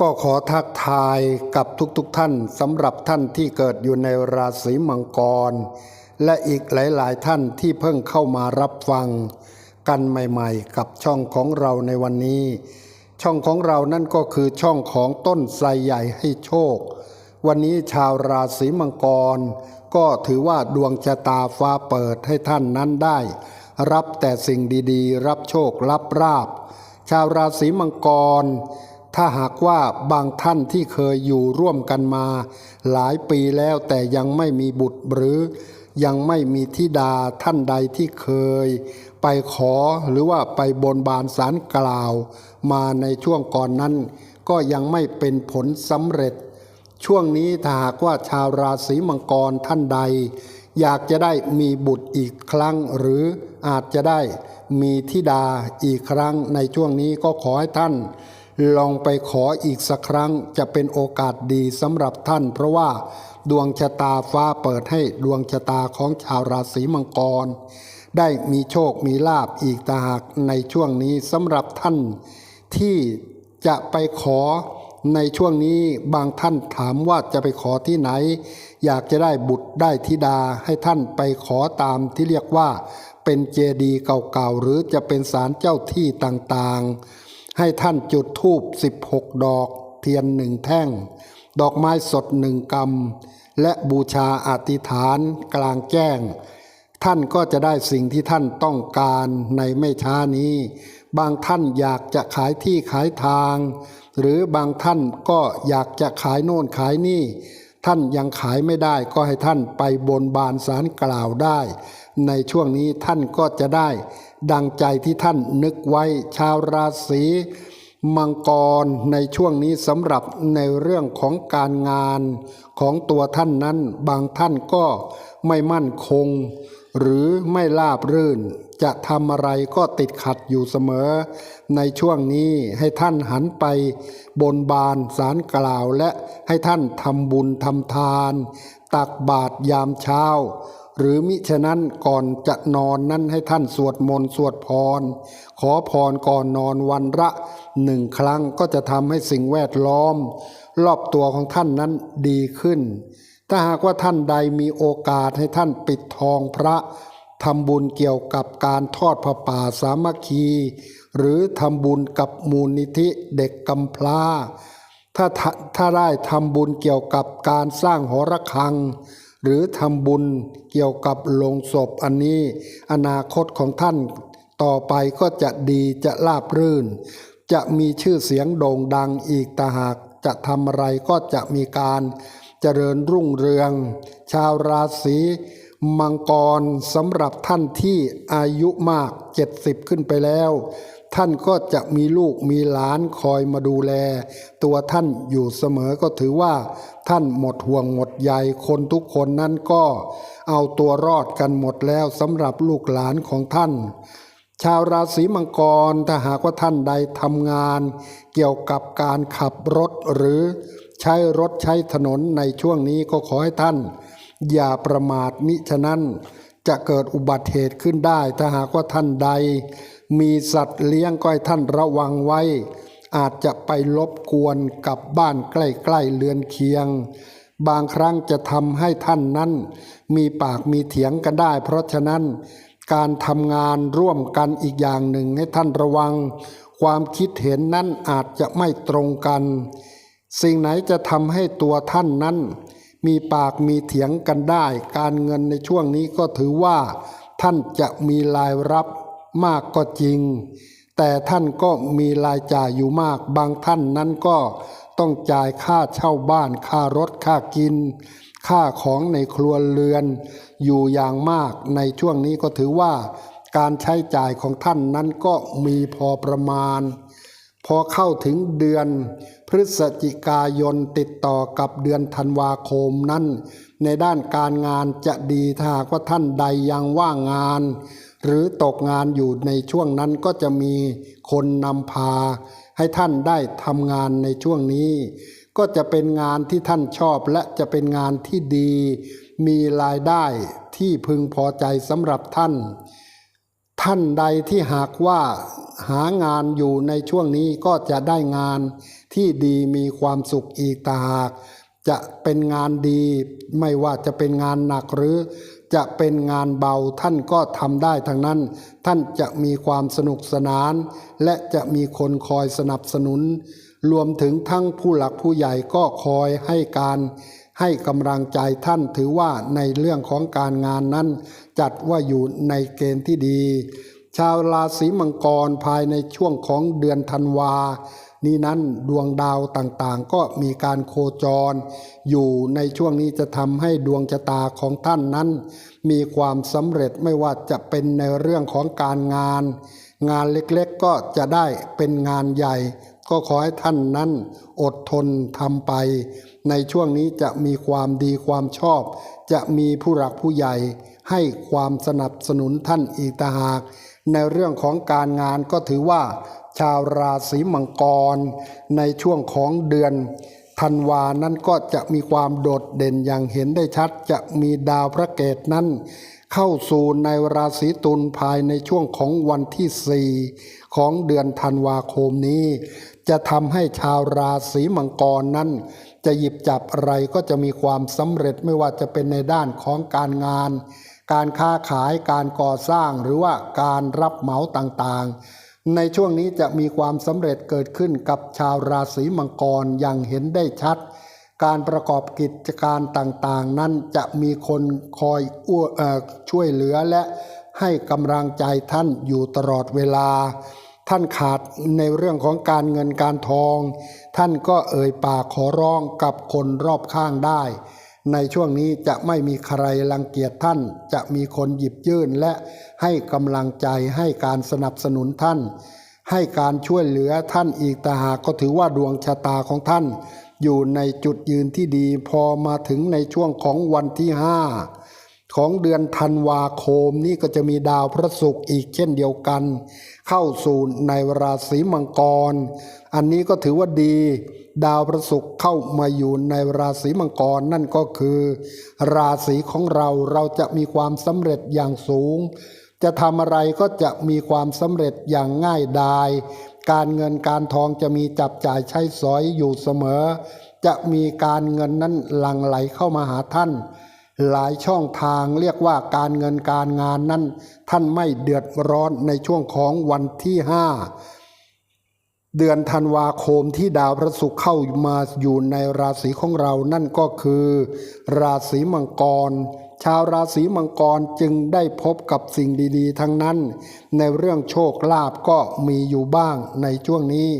ก็ขอทักทายกับทุกๆทท่านสำหรับท่านที่เกิดอยู่ในราศีมังกร และอีกหลายๆ ท่านที่เพิ่งเข้ามารับฟัง กันใหม่ๆ กับช่องของเราในวันนี้ ช่องของเรานั่นก็คือช่องของต้นไทรใหญ่ให้โชค วันนี้ชาวราศีมังกร ก็ถือว่าดวงชะตาฟ้าเปิดให้ท่านนั้นได้ รับแต่สิ่งดีๆ รับโชครับราบ ชาวราศีมังกร ถ้าหากว่าบางท่านที่เคยอยู่ร่วมกันมา หลายปีแล้วแต่ยังไม่มีบุตรหรือยังไม่มีธิดาท่านใดที่เคย ไปขอหรือว่าไปบนบานสารกล่าว มาในช่วงก่อนนั้น ก็ยังไม่เป็นผลสำเร็จ ช่วงนี้ถ้าหากว่าชาวราศีมังกรท่านใด อยากจะได้มีบุตรอีกครั้ง หรืออาจจะได้มีธิดาอีกครั้งในช่วงนี้ก็ขอให้ท่าน ลองไปขออีกสักครั้งจะเป็นโอกาสดีสำหรับท่าน เพราะว่าดวงชะตาฟ้าเปิดให้ดวงชะตาของชาวราศีมังกร ได้มีโชคมีลาบอีกตาหากในช่วงนี้สำหรับท่าน ที่จะไปขอในช่วงนี้บางท่านถามว่าจะไปขอที่ไหน อยากจะได้บุตรได้ธิดาให้ท่านไปขอตามที่เรียกว่า เป็นเจดีย์เก่าๆหรือจะเป็นศาลเจ้าที่ต่างๆ ให้ท่านจุดธูป16ดอก เทียนหนึ่งแท่ง ดอกไม้สดหนึ่งกำและบูชาอธิษฐานกลางแจ้ง ท่านก็จะได้สิ่งที่ท่านต้องการในไม่ช้านี้ บางท่านอยากจะขายที่ขายทาง หรือบางท่านก็อยากจะขายโน่นขายนี่ ท่านยังขายไม่ได้ก็ให้ท่านไปบนบานสารกล่าวได้ ในช่วงนี้ท่านก็จะได้ ดังใจที่ท่านนึกไว้ชาวราศีมังกรในช่วงนี้สำหรับในเรื่องของการงานของตัวท่านนั้น บางท่านก็ไม่มั่นคง หรือไม่ราบรื่น จะทำอะไรก็ติดขัดอยู่เสมอ ในช่วงนี้ให้ท่านหันไปบนบานสารกล่าวและให้ท่านทำบุญทำทาน ตักบาตรยามเช้า หรือมิฉะนั้นก่อนจะนอนนั้นให้ท่านสวดมนต์สวดพร ขอพรก่อนนอนวันละหนึ่งครั้งก็จะทำให้สิ่งแวดล้อม รอบตัวของท่านนั้นดีขึ้น ถ้าหากว่าท่านใดมีโอกาสให้ท่านปิดทองพระทำบุญเกี่ยวกับการทอดพระป่าสามัคคี หรือทำบุญกับมูลนิธิเด็กกำพร้าถ้าถ้าถ้าได้ทำบุญเกี่ยวกับการสร้างหอระฆัง หรือทำบุญเกี่ยวกับโลงศพอันนี้ อนาคตของท่านต่อไปก็จะดีจะราบรื่น จะมีชื่อเสียงโด่งดังอีกตาหากจะทำอะไรก็จะมีการเจริญรุ่งเรือง ชาวราศีมังกรสำหรับท่านที่อายุมาก 70 ขึ้นไปแล้ว ท่านก็จะมีลูกมีหลานคอยมาดูแล ตัวท่านอยู่เสมอก็ถือว่า ท่านหมดห่วงหมดใยคนทุกคนนั้นก็ เอาตัวรอดกันหมดแล้วสำหรับลูกหลานของท่าน ชาวราศีมังกรถ้าหากว่าท่านใดทำงาน เกี่ยวกับการขับรถหรือใช้รถใช้ถนนในช่วงนี้ก็ขอให้ท่าน อย่าประมาทมิฉะนั้นจะเกิดอุบัติเหตุขึ้นได้ถ้าหากว่าท่านใด มีสัตว์เลี้ยงก็ให้ท่านระวังไว้ อาจจะไปลบกวนกับบ้านใกล้ๆเรือนเคียง บางครั้งจะทำให้ท่านนั้น มีปากมีเถียงกันได้ เพราะฉะนั้นการทำงานร่วมกันอีกอย่างหนึ่งให้ท่านระวัง ความคิดเห็นนั้นอาจจะไม่ตรงกัน สิ่งไหนจะทำให้ตัวท่านนั้น มีปากมีเถียงกันได้ การเงินในช่วงนี้ก็ถือว่า ท่านจะมีรายรับ มากก็จริง แต่ท่านก็มีรายจ่ายอยู่มาก บางท่านนั้นก็ต้องจ่ายค่าเช่าบ้าน ค่ารถค่ากิน ค่าของในครัวเรือน อยู่อย่างมากในช่วงนี้ก็ถือว่า การใช้จ่ายของท่านนั้นก็มีพอประมาณ พอเข้าถึงเดือน พฤศจิกายนติดต่อกับเดือนธันวาคมนั้น ในด้านการงานจะดีถ้าหากว่าท่านใดยังว่างงาน หรือตกงานอยู่ในช่วงนั้นก็จะมีคนนำพา ให้ท่านได้ทำงานในช่วงนี้ ก็จะเป็นงานที่ท่านชอบและจะเป็นงานที่ดี มีรายได้ที่พึงพอใจสำหรับท่าน ท่านใดที่หากว่าหางานอยู่ในช่วงนี้ก็จะได้งานที่ดีมีความสุขอีกต่างหากจะเป็นงานดีไม่ว่าจะเป็นงานหนักหรือ จะเป็นงานเบาท่านก็ทำได้ทั้งนั้น ท่านจะมีความสนุกสนาน และจะมีคนคอยสนับสนุน รวมถึงทั้งผู้หลักผู้ใหญ่ก็คอยให้การ ให้กำลังใจท่านถือว่าในเรื่องของการงานนั้น จัดว่าอยู่ในเกณฑ์ที่ดี ชาวราศีมังกรภายในช่วงของเดือนธันวา นี้นั้นดวงดาวต่างๆ ก็มีการโคจร อยู่ในช่วงนี้จะทำให้ดวงชะตาของท่านนั้น มีความสำเร็จไม่ว่าจะเป็นในเรื่องของการงาน งานเล็กๆก็จะได้เป็นงานใหญ่ ก็ขอให้ท่านนั้น อดทนทำไป ในช่วงนี้จะมีความดีความชอบ จะมีผู้หลักผู้ใหญ่ ให้ความสนับสนุนท่านอีกต่างหาก ในเรื่องของการงานก็ถือว่า ชาวราศีมังกร ในช่วงของเดือนธันวานั้นก็จะมีความโดดเด่นอย่างเห็นได้ชัดจะมีดาวพระเกตนั้น เข้าสู่ในราศีตุลภายในช่วงของวันที่ 4 ของเดือนธันวาคมนี้ จะทำให้ชาวราศีมังกรนั้น จะหยิบจับอะไรก็จะมีความสำเร็จไม่ว่าจะเป็นในด้านของการงาน การค้าขายการก่อสร้างหรือว่าการรับเหมาต่างๆ ในช่วงนี้จะมีความสำเร็จเกิดขึ้นกับชาวราศีมังกรอย่างเห็นได้ชัด การประกอบกิจการต่างๆ นั้นจะมีคนคอยอ้วเอ่อช่วยเหลือและให้กำลังใจท่านอยู่ตลอดเวลา ท่านขาดในเรื่องของการเงินการทอง ท่านก็เอ่ยปากขอร้องกับคนรอบข้างได้ ในช่วงนี้จะไม่มีใครรังเกียจท่าน จะมีคนหยิบยื่นและให้กำลังใจให้การสนับสนุนท่าน ให้การช่วยเหลือท่านอีกต่หากก็ถือว่าดวงชะตาของท่าน อยู่ในจุดยืนที่ดีพอมาถึงในช่วงของวันที่ห้า ของเดือนธันวาคมนี่ก็จะมีดาวพระศุกร์อีกเช่นเดียวกัน เข้าสู่ในราศีมังกร อันนี้ก็ถือว่าดี ดาวพระศุกร์เข้ามาอยู่ในราศีมังกรนั่นก็คือ ราศีของเราเราจะมีความสำเร็จอย่างสูง จะทำอะไรก็จะมีความสำเร็จอย่างง่ายดายการเงินการทองจะมีจับจ่ายใช้สอยอยู่เสมอ จะมีการเงินนั้นหลั่งไหลเข้ามาหาท่าน หลายช่องทางเรียกว่าการเงินการงานนั้น ท่านไม่เดือดร้อนในช่วงของวันที่ห้าเดือนธันวาคมที่ดาวพระศุกร์เข้ามาอยู่ในราศีของเรานั่นก็คือ ราศีมังกร ชาวราศีมังกรจึงได้พบกับสิ่งดีๆ ทั้งนั้น ในเรื่องโชคลาภก็มีอยู่บ้างในช่วงนี้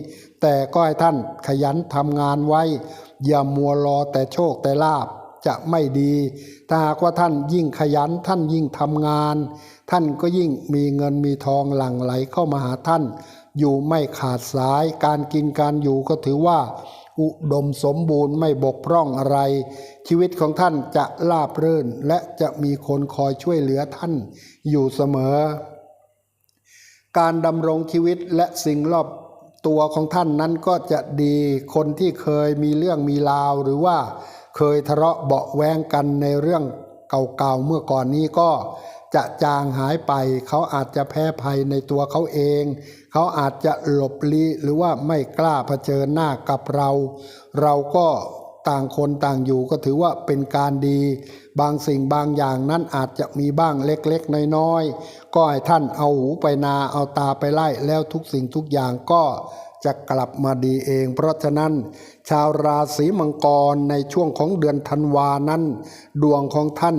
แต่ก็ให้ท่านขยันทำงานไว้ อย่ามัวรอแต่โชคแต่ลาภ จะไม่ดีถ้าหากว่าท่านยิ่งขยันท่านยิ่งทำงาน ท่านก็ยิ่งมีเงินมีทองหลั่งไหลเข้ามาหาท่าน อยู่ไม่ขาดสาย การกินการอยู่ก็ถือว่า อุดมสมบูรณ์ไม่บกพร่องอะไร ชีวิตของท่านจะลาบรื่น และจะมีคนคอยช่วยเหลือท่านอยู่เสมอ การดำรงชีวิตและสิ่งรอบตัวของท่านนั้นก็จะดี คนที่เคยมีเรื่องมีราวหรือว่า เคยทะเลาะเบาะแวงกันในเรื่องเก่าๆเมื่อก่อนนี้ก็จะจางหายไป เขาอาจจะแพ้ภัยในตัวเขาเอง เขาอาจจะหลบลี้หรือว่าไม่กล้าเผชิญหน้ากับเรา เราก็ต่างคนต่างอยู่ก็ถือว่าเป็นการดี บางสิ่งบางอย่างนั้นอาจจะมีบ้างเล็กๆ น้อยๆ ก็ให้ท่านเอาหูไปนาเอาตาไปไล่แล้วทุกสิ่งทุกอย่างก็ จะกลับมาดีเอง เพราะฉะนั้น ชาวราศีมังกรในช่วงของเดือนธันวานั้น ดวงของท่าน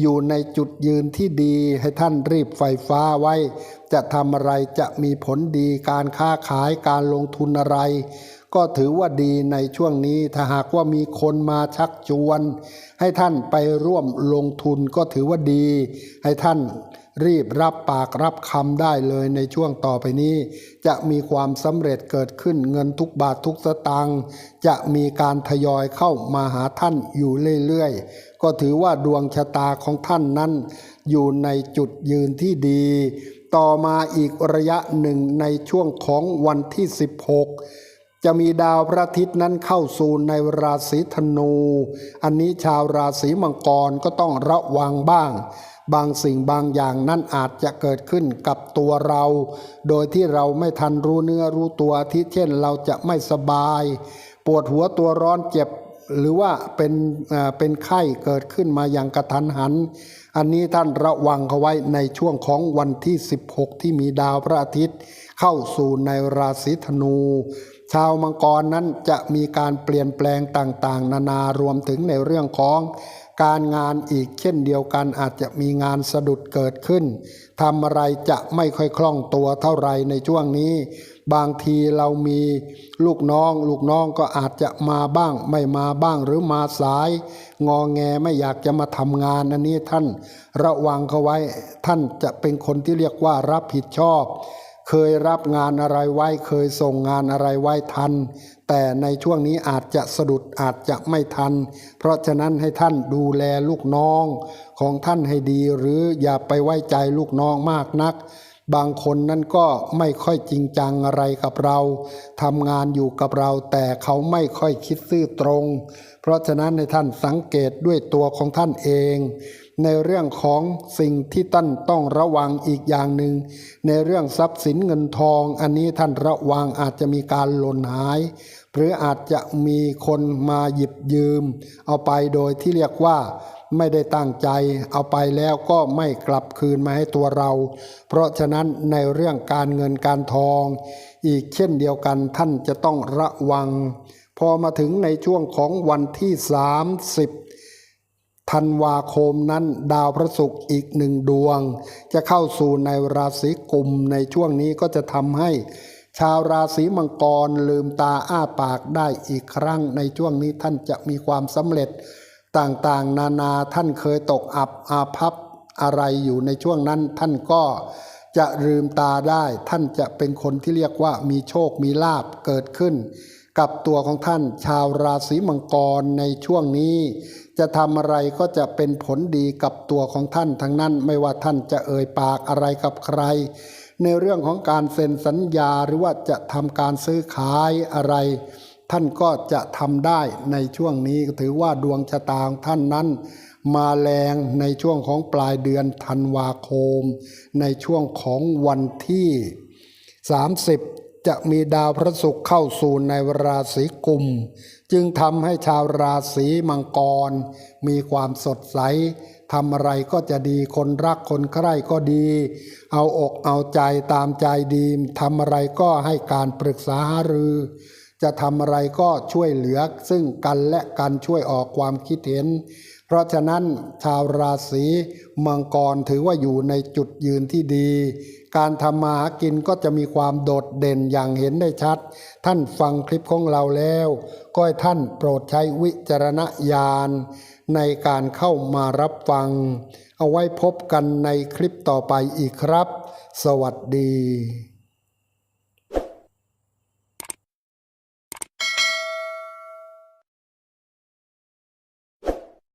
อยู่ในจุดยืนที่ดีให้ท่านรีบไฟฟ้าไว้ จะทำอะไรจะมีผลดีการค้าขายการลงทุนอะไร ก็ถือว่าดีในช่วงนี้ถ้าหากว่ามีคนมาชักชวน ให้ท่านไปร่วมลงทุนก็ถือว่าดี ให้ท่าน รีบรับปากรับคำได้เลยในช่วงต่อไปนี้ จะมีความสำเร็จเกิดขึ้นเงินทุกบาททุกสตางค์จะมีการทยอยเข้ามาหาท่านอยู่เรื่อยๆ ก็ถือว่าดวงชะตาของท่านนั้น อยู่ในจุดยืนที่ดี ต่อมาอีกระยะหนึ่งในช่วงของวันที่ 16จะมีดาวพระอาทิตย์นั้นเข้าสู่ในราศีธนู อันนี้ชาวราศีมังกรก็ต้องระวังบ้าง บางสิ่งบางอย่างนั้นอาจจะเกิดขึ้นกับตัวเรา โดยที่เราไม่ทันรู้เนื้อรู้ตัวที่เช่นเราจะไม่สบาย ปวดหัวตัวร้อนเจ็บ หรือว่าเป็นเป็นไข้เกิดขึ้นมาอย่างกระทันหัน อันนี้ท่านระวังเขาไว้ในช่วงของวันที่ 16 ที่มีดาวพระอาทิตย์ เข้าสู่ในราศีธนูชาวมังกรนั้นจะมีการเปลี่ยนแปลงต่างๆ นานารวมถึงในเรื่องของ การงานอีกเช่นเดียวกันอาจจะมีงานสะดุดเกิดขึ้นทำอะไรจะไม่ค่อยคล่องตัวเท่าไรในช่วงนี้ บางทีเรามีลูกน้อง ลูกน้องก็อาจจะมาบ้าง ไม่มาบ้างหรือมาสาย งอแงไม่อยากจะมาทำงานอันนี้ท่านระวังเขาไว้ ท่านจะเป็นคนที่เรียกว่ารับผิดชอบ เคยรับงานอะไรไว้ เคยส่งงานอะไรไว้ทัน แต่ในช่วงนี้อาจจะสะดุดอาจจะไม่ทัน เพราะฉะนั้นให้ท่านดูแลลูกน้องของท่านให้ดีหรืออย่าไปไว้ใจลูกน้องมากนัก บางคนนั้นก็ไม่ค่อยจริงจังอะไรกับเราทำงานอยู่กับเราแต่เขาไม่ค่อยคิดซื่อตรง เพราะฉะนั้นให้ท่านสังเกตด้วยตัวของท่านเอง ในเรื่องของสิ่งที่ท่านต้องระวังอีกอย่างหนึ่ง ในเรื่องทรัพย์สินเงินทอง อันนี้ท่านระวังอาจจะมีการหล่นหาย หรืออาจจะมีคนมาหยิบยืม เอาไปโดยที่เรียกว่าไม่ได้ตั้งใจเอาไปแล้วก็ไม่กลับคืนมาให้ตัวเรา เพราะฉะนั้นในเรื่องการเงินการทอง อีกเช่นเดียวกันท่านจะต้องระวัง พอมาถึงในช่วงของวันที่ 30 ธันวาคมนั้นดาวพระศุกร์อีกหนึ่งดวง จะเข้าสู่ในราศีกุมในช่วงนี้ก็จะทำให้ชาวราศีมังกรลืมตาอ้าปากได้อีกครั้ง ในช่วงนี้ท่านจะมีความสำเร็จต่างๆ นานาท่านเคยตกอับอาภัพอะไรอยู่ในช่วงนั้นท่านก็จะลืมตาได้ ท่านจะเป็นคนที่เรียกว่ามีโชคมีลาบเกิดขึ้น กับตัวของท่านชาวราศีมังกรในช่วงนี้ จะทำอะไรก็จะเป็นผลดีกับตัวของท่านทั้งนั้นไม่ว่าท่านจะเอ่ยปากอะไรกับใคร ในเรื่องของการเซ็นสัญญาหรือว่าจะทำการซื้อขายอะไร ท่านก็จะทำได้ในช่วงนี้ถือว่าดวงชะตาของท่านนั้น มาแรงในช่วงของปลายเดือนธันวาคม ในช่วงของวันที่ 30 จะมีดาวพระศุกร์เข้าสู่ในราศีกุม จึงทำให้ชาวราศีมังกร มีความสดใสทำอะไรก็จะดีคนรักคนใคร่ก็ดี เอาอกเอาใจตามใจดีทำอะไรก็ให้การปรึกษาหารือ จะทำอะไรก็ช่วยเหลือซึ่งกันและกันช่วยออกความคิดเห็น เพราะฉะนั้นชาวราศีมังกรถือว่าอยู่ในจุดยืนที่ดี การทำมาหากินก็จะมีความโดดเด่นอย่างเห็นได้ชัด ท่านฟังคลิปของเราแล้ว ก็ให้ท่านโปรดใช้วิจารณญาณในการเข้ามารับฟัง เอาไว้พบกันในคลิปต่อไปอีกครับ สวัสดี